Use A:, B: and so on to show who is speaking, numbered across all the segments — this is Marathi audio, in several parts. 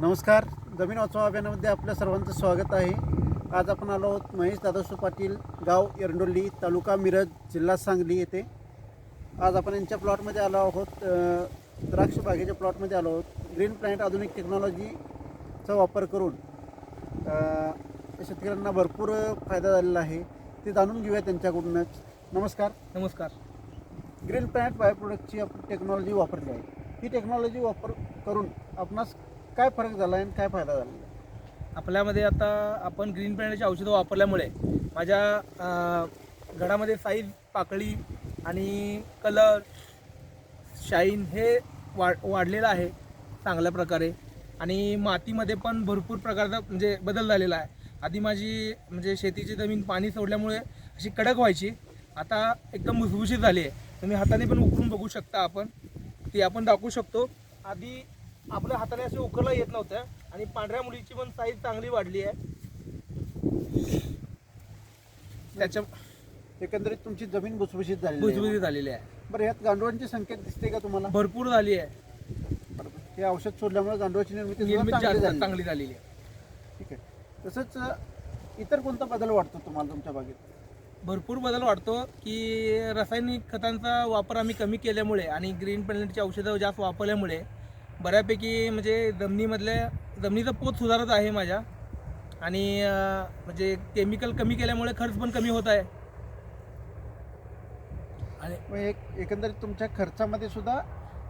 A: नमस्कार जमीन वाचवा अभियानामध्ये आपल्या सर्वांचं स्वागत आहे. आज आपण आलो आहोत महेश दादासू पाटील गाव एरंडोली तालुका मिरज जिल्हा सांगली येथे. आज आपण यांच्या प्लॉटमध्ये आलो आहोत द्राक्ष बागेच्या प्लॉटमध्ये आलो आहोत. ग्रीन प्लॅनेट आधुनिक टेक्नॉलॉजीचा वापर करून शेतकऱ्यांना भरपूर फायदा झालेला आहे. ते जाणून घेऊया त्यांच्याकडूनच. नमस्कार.
B: नमस्कार.
A: ग्रीन प्लॅनेट बायो प्रोडक्टची आपण टेक्नॉलॉजी वापरली आहे. ही टेक्नॉलॉजी वापर करून आपणास काय फरक झाला आहे आणि काय फायदा झाला? आहे
B: आपल्यामध्ये आता आपण ग्रीन पॅन्टची औषधं वापरल्यामुळे माझ्या अं, घडामध्ये साईज पाकळी आणि कलर शाईन हे वा वाढलेलं आहे चांगल्या प्रकारे. आणि मातीमध्ये पण भरपूर प्रकारचा म्हणजे बदल झालेला आहे. आधी माझी म्हणजे शेतीची जमीन पाणी सोडल्यामुळे अशी कडक व्हायची. आता एकदम भुसभुशीत झाली आहे. तुम्ही हाताने पण उकरून बघू शकता आपण. ती आपण दाखवू शकतो. आधी आपल्या हाताने असे उकरला येत नव्हतं आणि पांढऱ्या मुलीची पण साईज चांगली वाढली आहे. त्याच्या
A: एकंदरीत तुमची जमीन भुसभुशीत झाली
B: भुसभुशीत झालेली आहे.
A: बरं यात गांडुळांची संख्या दिसते का तुम्हाला?
B: भरपूर झाली आहे.
A: हे औषध सोडल्यामुळे गांडुळाची निर्मिती चांगली
B: झालेली आहे.
A: ठीक आहे. तसंच इतर कोणता बदल वाटतो तुम्हाला तुमच्या बागेत?
B: भरपूर बदल वाटतो की रासायनिक खतांचा वापर आम्ही कमी केल्यामुळे आणि ग्रीन प्लॅनेटची औषधं जास्त वापरल्यामुळे बऱ्यापैकी म्हणजे जमिनीमधल्या जमिनीचा पोत सुधारत आहे माझ्या आणि म्हणजे केमिकल कमी केल्यामुळे खर्च पण कमी होत आहे आणि
A: मग एक एकंदरीत तुमच्या खर्चामध्ये सुद्धा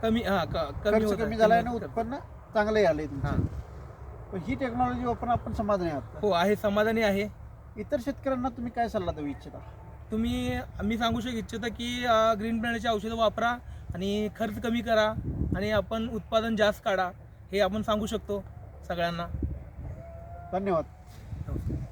B: कमी हा कमी
A: खर्च
B: होत आहे.
A: कमी झाला आणि. उत्पन्न चांगलंही आलंय
B: हा.
A: पण ही टेक्नॉलॉजी वापरून आपण समाधानी आहात?
B: हो आहे समाधानी आहे
A: इतर शेतकऱ्यांना तुम्ही काय सल्ला देऊ इच्छिता
B: तुम्ही मी सांगू शक इच्छितो की ग्रीन प्लॅनेटची औषधं वापरा आणि खर्च कमी करा आणि आपण उत्पादन जास्त काढा हे आपण सांगू शकतो सगळ्यांना.
A: धन्यवाद.
B: नमस्कार.